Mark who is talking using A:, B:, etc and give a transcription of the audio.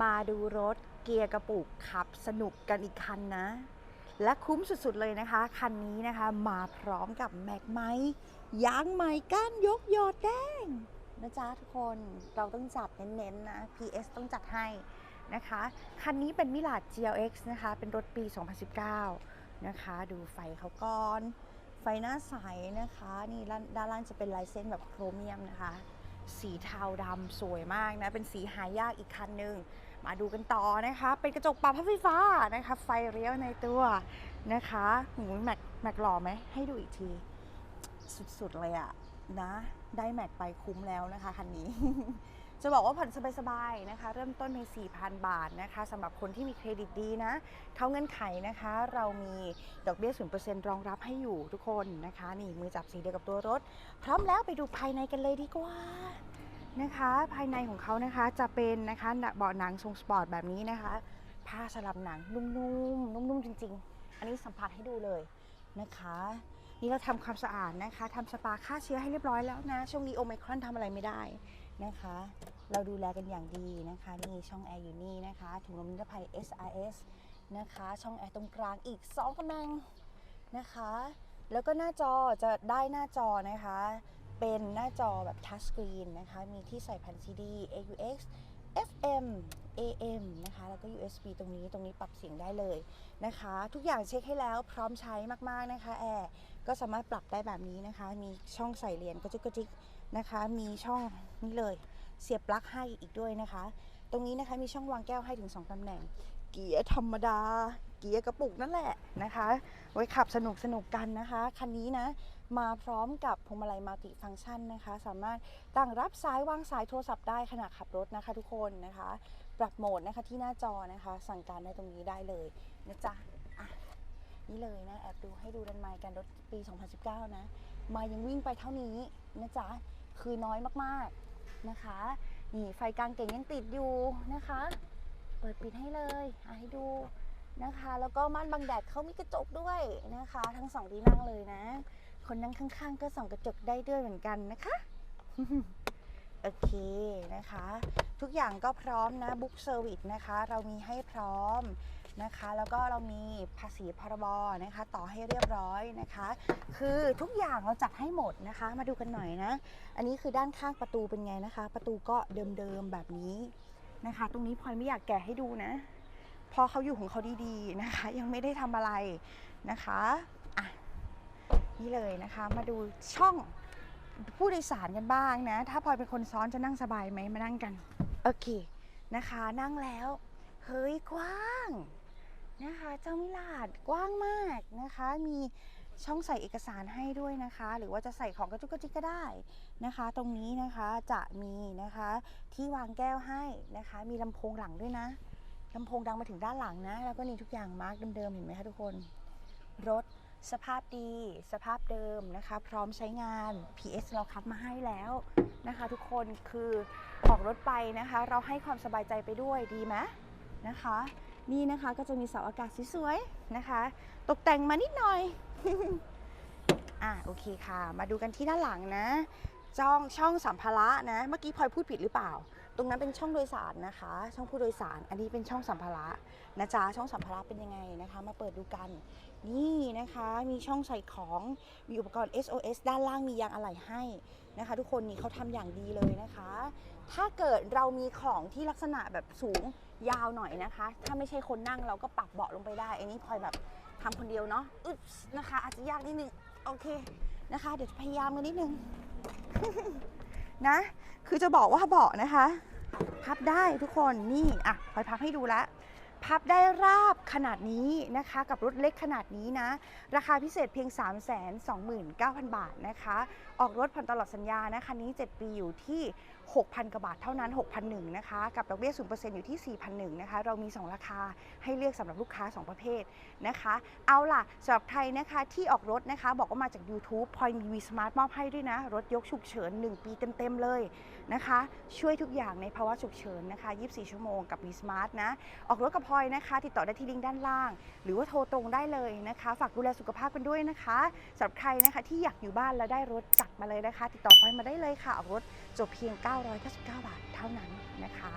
A: มาดูรถเกียร์กระปุกขับสนุกกันอีกคันนะ และคุ้มสุดๆเลยนะคะ คันนี้นะคะมาพร้อมกับแม็กไมยางใหม่ก้านยกยอดแดงนะจ๊ะทุกคนเราต้องจัดเน้นๆนะ PS ต้องจัดให้นะคะ คันนี้เป็นมิลาด GLX นะคะ เป็นรถปี 2019 นะคะ ดูไฟเขาก่อน ไฟหน้าใสนะคะ นี่ด้านล่างจะเป็นลายเส้นแบบโครเมียมนะคะ สีเทาดำสวยมากนะ เป็นสีหายากอีกคันหนึ่งมาดูกันต่อนะคะ เป็นกระจกปรับพับไฟฟ้านะคะ ไฟเลี้ยวในตัวนะคะหูแม็กแม็กหล่อไหม ให้ดูอีกที สุดๆเลยอะนะ ได้แม็กไปคุ้มแล้วนะคะคันนี้ จะบอกว่าผ่อนสบายๆนะคะ เริ่มต้นใน4,000 บาทนะคะสำหรับคนที่มีเครดิตดีนะเข้าเงื่อนไขนะคะ เรามีดอกเบี้ย0%รองรับให้อยู่ทุกคนนะคะ นี่มือจับสีเดียวกับตัวรถ พร้อมแล้วไปดูภายในกันเลยดีกว่านะคะภายในของเขานะคะจะเป็นนะคะเบาะหนังทรงสปอร์ตแบบนี้นะคะ ผ้าสลับหนังนุ่มๆนุ่มๆจริง ๆ อันนี้สัมผัสให้ดูเลยนะคะ นี่เราทำความสะอาดนะคะทำสปาฆ่าเชื้อให้เรียบร้อยแล้วนะ ช่วงนี้โอไมครอนทำอะไรไม่ได้นะคะ เราดูแลกันอย่างดีนะคะ นี่ช่องแอร์อยู่นี่นะคะ ถุงลมนิรภัย SRS นะคะ ช่องแอร์ตรงกลางอีก2กำลังนะคะ แล้วก็หน้าจอจะได้หน้าจอนะคะ เป็นหน้าจอแบบทัชสกรีนนะคะ มีที่ใส่แผ่น CD AUX FM AM นะคะ แล้วก็ USB ตรงนี้ ตรงนี้ปรับเสียงได้เลยนะคะ ทุกอย่างเช็คให้แล้ว พร้อมใช้มากๆนะคะแอร์ ก็สามารถปรับได้แบบนี้นะคะ มีช่องใส่เหรียญกระจุกกระจิกนะคะ มีช่องนี่เลย เสียบปลั๊กให้อีกด้วยนะคะ ตรงนี้นะคะมีช่องวางแก้วให้ถึง 2ตำแหน่ง เกียร์ธรรมดา เกียร์กระปุกนั่นแหละนะคะ ไว้ขับสนุกสนุกกันนะคะ คันนี้นะมาพร้อมกับพวงมาลัยมัลติฟังก์ชันนะคะ สามารถตั้งรับสายวางสายโทรศัพท์ได้ขณะขับรถนะคะทุกคนนะคะ ปรับโหมดนะคะที่หน้าจอนะคะ สั่งการได้ตรงนี้ได้เลยนะจ๊ะอะนี่เลยนะแอบดูให้ดูดันไมค์กันรถปี 2019 นะ มายังวิ่งไปเท่านี้นะจ๊ะ คือน้อยมากๆ นะคะ นี่ไฟกลางเก่งยังติดอยู่นะคะ เปิดปิดให้เลยอะให้ดูนะคะ แล้วก็ม่านบังแดดเขามีกระจกด้วยนะคะ ทั้งสองที่นั่งเลยนะ คนนั่งข้าง ๆ ก็ส่องกระจกได้ด้วยเหมือนกันนะคะโอเคนะคะ ทุกอย่างก็พร้อมนะบุ๊กเซอร์วิสนะคะ เรามีให้พร้อม นะคะ แล้วก็เรามีภาษีพรบนะคะ ต่อให้เรียบร้อยนะคะ คือทุกอย่างเราจัดให้หมดนะคะ มาดูกันหน่อยนะ อันนี้คือด้านข้างประตูเป็นไงนะคะ ประตูก็เดิมๆแบบนี้นะคะ ตรงนี้พลอยไม่อยากแกะให้ดูนะพอเขาอยู่ของเขาดีๆนะคะ ยังไม่ได้ทำอะไรนะคะอะนี่เลยนะคะ มาดูช่องผู้โดยสารกันบ้างนะ ถ้าพลอยเป็นคนซ้อนจะนั่งสบายไหมมานั่งกัน โอเคนะคะ นั่งแล้ว เฮ้ยกว้าง นะคะ เจ้ามิลาดกว้างมากนะคะ มีช่องใส่เอกสารให้ด้วยนะคะ หรือว่าจะใส่ของกระจุกกระจิกก็ได้นะคะ ตรงนี้นะคะจะมีนะคะที่วางแก้วให้นะคะ มีลำโพงหลังด้วยนะลำโพงดังมาถึงด้านหลังนะ แล้วก็นี่ทุกอย่างมาร์กเดิมๆเห็นไหมคะทุกคน รถสภาพดีสภาพเดิมนะคะ พร้อมใช้งาน PS เราคัดมาให้แล้วนะคะ ทุกคนคือออกรถไปนะคะ เราให้ความสบายใจไปด้วยดีไหมนะคะ นี่นะคะก็จะมีเสาอากาศสวยๆนะคะ ตกแต่งมานิดหน่อย อะโอเคค่ะ มาดูกันที่ด้านหลังนะจ้องช่องสัมภาระนะ เมื่อกี้พลอยพูดผิดหรือเปล่า ตรงนั้นเป็นช่องโดยสารนะคะ ช่องผู้โดยสาร อันนี้เป็นช่องสัมภาระนะจ๊ะ ช่องสัมภาระเป็นยังไงนะคะ มาเปิดดูกัน นี่นะคะ มีช่องใส่ของ มีอุปกรณ์ SOS ด้านล่างมียางอะไหล่ให้นะคะ ทุกคนนี่เขาทำอย่างดีเลยนะคะ ถ้าเกิดเรามีของที่ลักษณะแบบสูงยาวหน่อยนะคะ ถ้าไม่ใช่คนนั่งเราก็ปรับเบาะลงไปได้ อันนี้พลอยแบบทำคนเดียวเนาะอึ๊บนะคะ อาจจะยากนิดนึง โอเคนะคะ เดี๋ยวจะพยายามกันนิดนึงนะ คือจะบอกว่าเบาะนะคะ พับได้ทุกคนนี่อะพลอยพับให้ดูล้วพับได้ราบขนาดนี้นะคะ กับรถเล็กขนาดนี้นะ ราคาพิเศษเพียง 3 2 9 0 0 0 บาทนะคะ ออกรถผ่อนตลอดสัญญานะคันนี้ 7 ปีอยู่ที่6,000กว่าบาทเท่านั้น 6,001นะคะ กับดอกเบี้ย 0%อยู่ที่ 4,001นะคะ เรามี 2 ราคาให้เลือกสำหรับลูกค้า 2 ประเภทนะคะ เอาล่ะสำหรับใครนะคะที่ออกรถนะคะ บอกว่ามาจาก YouTube พลอยมี V Smart มอบให้ด้วยนะ รถยกฉุกเฉิน 1 ปีเต็ม ๆ เลยนะคะ ช่วยทุกอย่างในภาวะฉุกเฉินนะคะ 24 ชั่วโมงกับ V Smart นะ ออกรถกับพลอยนะคะ ติดต่อได้ที่ลิงก์ด้านล่าง หรือว่าโทรตรงได้เลยนะคะ ฝากดูแลสุขภาพกันด้วยนะคะสำหรับใครนะคะที่อยากอยู่บ้านแล้วได้รถจัดมาเลยนะคะ ติดต่อพลอยมาได้เลยค่ะ ออกรถจบเพียง999 บาทเท่านั้นนะคะ